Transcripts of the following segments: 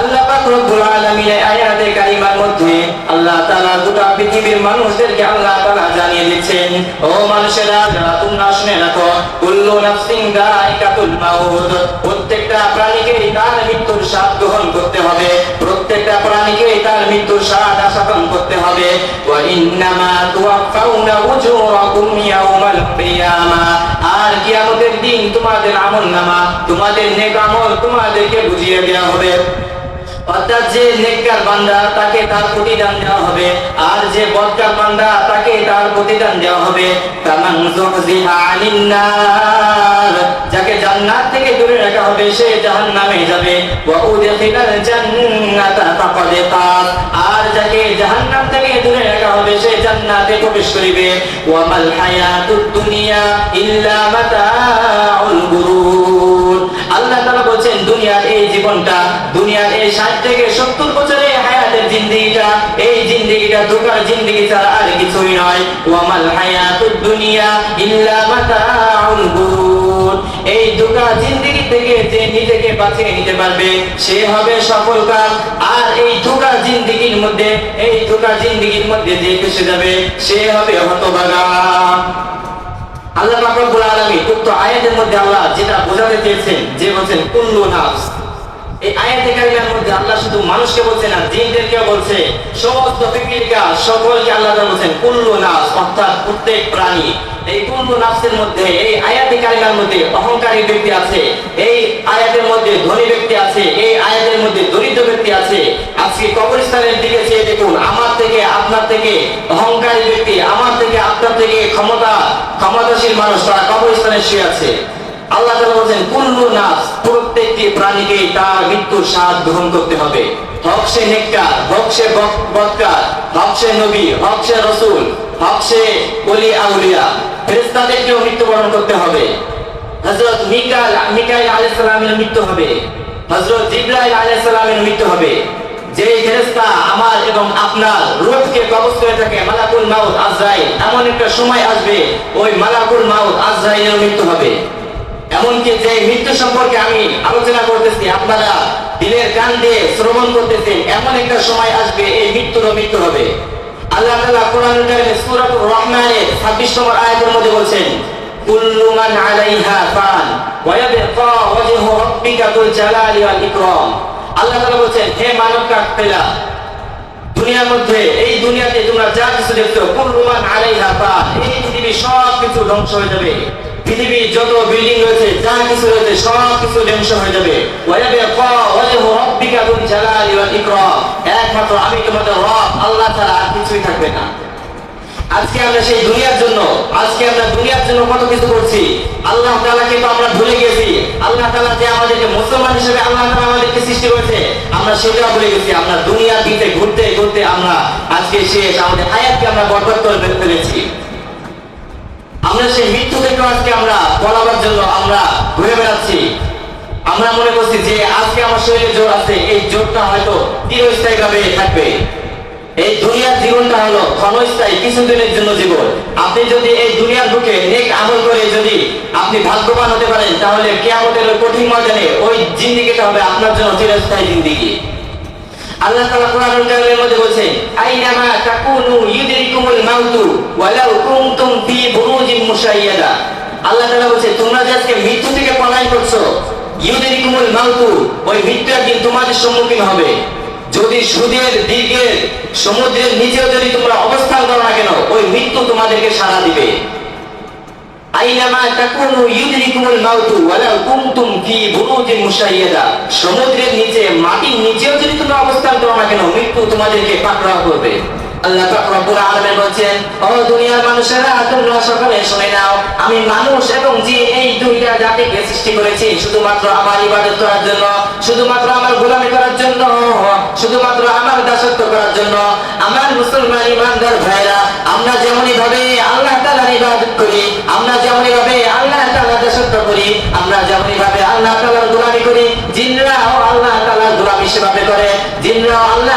আল্লাহ পাক রব্বুল আয়াতে কারিমার মধ্যে আল্লাহ তাআলা গোটা পৃথিবীর মানুষদেরকে আল্লাহ তাআলা জানিয়ে দিচ্ছেন, ও মানুষেরা, যারা তোমরা শুনে রাখো, কুল্লু নাফসিন যায়কাতুল মাউত। প্রত্যেকটা প্রাণীকে তার মৃত্যুর স্বাদ গ্রহণ করতে হবে। প্রত্যেকটা প্রাণীকে তার মৃত্যুর স্বাদ আস্বাদন করতে হবে। ওয়া ইন্নামা তুওয়াফাউনা উজুরাকুম ইয়াউমাল কিয়ামা। আর কিয়ামতের দিন তোমাদের আমলনামা তোমাদের নেক আমল তোমাদেরকে বুঝিয়ে দেওয়া হবে। অর্থাৎ যে নেককার বান্দা, তাকে তার প্রতিদান দেওয়া হবে। আর যে বদকার বান্দা, তাকে তার প্রতিদান দেওয়া হবে। কামান যুহজিহা যাকে জান্নাত থেকে দূরে রাখা হবে, সে জাহান্নামে যাবে। ওয়া উদখিলাল জান্নাতা ফাকাদ ফাজ আর যাকে জাহান্নাম থেকে দূরে রাখা হবে, সে জান্নাতে প্রবেশ করিবে। ওয়া মাল হায়াতুদ দুনিয়া ইল্লা মাতাউল গুরুর দুনিয়ার এই জীবনটা, দুনিয়ার এই 60 থেকে 70 বছরের হায়াতের জিন্দেগিটা, এই জিন্দেগিটা, ধোকার জিন্দেগি ছাড়া আর কিছুই নয়। ওয়ামাল হায়াতুদ দুনিয়া ইল্লা মাতাউল গুরুর। এই ধোকা জিন্দেগি থেকে যে নিজেকে বাঁচিয়ে নিতে পারবে, সে হবে সফলকাম আর এই ধোকা জিন্দেগির মধ্যে, এই ধোকা জিন্দেগির মধ্যে যে ফেসে যাবে, সে হবে হতভাগা আল্লাহ উক্ত আয়াতের মধ্যে আল্লাহ যেটা বোঝাতে চেয়েছেন, যে বলছেন, কুল্লু নাফস। এই কারিমার মধ্যে আল্লাহ শুধু মানুষকে বলছে না, জিনদেরকেও বলছে, সমস্ত পিপিলিকা সকলকে আল্লাহ বলছেন, কুল্লু নাফস, অর্থাৎ প্রত্যেক প্রাণী। এই কুল্লু নাফসের মধ্যে, এই আয়াতে কারিমার মধ্যে অহংকারী ব্যক্তি আছে, এই আয়াতের মধ্যে ধনী ব্যক্তি আছে, এই আয়াতের মধ্যে ব্যক্তি আছে, আজকে কবরস্থানের দিকে চেয়ে দেখুন, আমার থেকে, আপনার থেকে অহংকারী ব্যক্তি, আমার থেকে, আপনার থেকে ক্ষমতা, ক্ষমতাশীল মানুষ, তারা কবরস্থানে শুয়ে আছে। আল্লাহ তাআলা বলেন কুল্লু নাস প্রত্যেকটি প্রাণীকে তার মৃত্যুর স্বাদ গ্রহণ করতে হবে। হক সে নেককার বক- হক নবী হক রসুল হক ওলি আউলিয়া, ফেরেশতাদেরকেও মৃত্যুবরণ করতে হবে। হযরত মিকাল মিকাইল আলাইহিস সালামের মৃত্যু হবে। হযরত জিবরাইল আলাইহিস সালামের মৃত্যু হবে। যে ফেরেশতা আমার এবং আপনার রূহকে কবজ করে থাকে, মালাকুল মাউত আজরাইল, এমন একটা সময় আসবে, ওই মালাকুল মাউত আজরাইলের মৃত্যু হবে। এমনকি যে মৃত্যু সম্পর্কে আমি আলোচনা করতেছি, আপনারা দিলের কান দিয়ে শ্রবণ করতেছেন, এমন একটা সময় আসবে, এই মৃত্যুরও মৃত্যু হবে। আল্লাহ তাআলা কোরআনুল কারীমে সূরাতুর রহমানের 26 নম্বর আয়াতের মধ্যে বলছেন, কুল্লু আলাইহা ফান। এই দুনিয়াতে সব কিছু ধ্বংস হয়ে যাবে। পৃথিবীর যত বিল্ডিং রয়েছে, যা কিছু রয়েছে সব কিছু ধ্বংস হয়ে যাবে। ওয়ায়াবকা ওয়াজহু রাব্বিকা যুল জালালি ওয়াল ইকরাম। একমাত্র আমি তোমাদের রব, আল্লাহ ছাড়া আর কিছুই থাকবে না। আজকে আমরা সেই দুনিয়ার জন্য, আজকে আমরা দুনিয়ার জন্য কত কিছু করছি। আল্লাহ তাআলাকে তো আমরা ভুলে গেছি। আল্লাহ তাআলা যে আমাদেরকে মুসলমান হিসেবে আল্লাহ তাআলা আমাদেরকে সৃষ্টি করেছে, আমরা সেটা ভুলে গেছি। আমরা দুনিয়ার দিকে ঘুরতে ঘুরতে আমরা আজকে শেষ আমাদের হায়াতকে আমরা বরবাদ করে ফেলেছি। আমরা সেই মৃত্যু থেকে আজকে আমরা পলাবার জন্য আমরা ঘুরে বেড়াচ্ছি। আমরা মনে করছি যে আজকে আমার শরীরে জোর আছে, এই জোরটা হয়তো চিরস্থায়ী ভাবে থাকবে। এই দুনিয়ার জীবনটা হলো ক্ষণস্থায়ী, কিছুদিনের জন্য জীবন। আপনি যদি এই দুনিয়ার বুকে নেক আমল করে যদি আপনি ভাগ্যবান হতে পারেন, তাহলে কেয়ামতের ওই কঠিন ময়দানে ওই জিন্দিগিটা হবে আপনার জন্য চিরস্থায়ী জিন্দিগি। আল্লাহ তাআলা কোরআনুল কারীমের মধ্যে আইনামা তাকুনু ইউদরিকুমুল মাউতু ওয়ালাউ কুনতুম ফি বুরুজিন আল্লাহ তাআলা তোমরা যে আজকে মৃত্যু থেকে পলায়ন করছ, ইউদরিকুমুল মাউতু, ওই মৃত্যু একদিন তোমাদের সম্মুখীন হবে। যদি সুদের দিকে সমুদ্রের নিচেও যদি তোমরা অবস্থান করো না কেন, ওই মৃত্যু তোমাদেরকে সাড়া দিবে। সমুদ্রের নিচে, মাটির নিচেও যদি তোমরা অবস্থান করো না কেন, মৃত্যু তোমাদেরকে পাকড়াও করবে। মানুষ এবং মুসলমান ইমানদার ভাইরা, আমরা যেমনই ভাবে আল্লাহ ইবাদত করি, আমরা যেমনই ভাবে আল্লাহ তাআলার দাসত্ব করি, আমরা যেমনই ভাবে আল্লাহ তাআলার গোলামি করি, জিনরাও আল্লাহ তাআলার গোলামি সেভাবে করে, জিনরাও আল্লাহ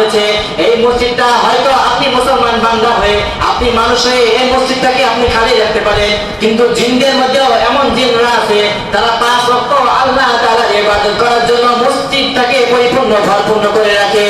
পড়েছে এই মসজিদটা হয়তো আপনি মুসলমান বান্দা হয়ে, আপনি মানুষ হয়ে এই মসজিদটাকে আপনি খালি রাখতে পারেন কিন্তু জিনদের মধ্যেও এমন জিনরা আছে, তারা পাঁচ লক্ষ আল্লাহ তারা এবার করার জন্য মসজিদটাকে পরিপূর্ণ, ভরপূর্ণ করে রাখে।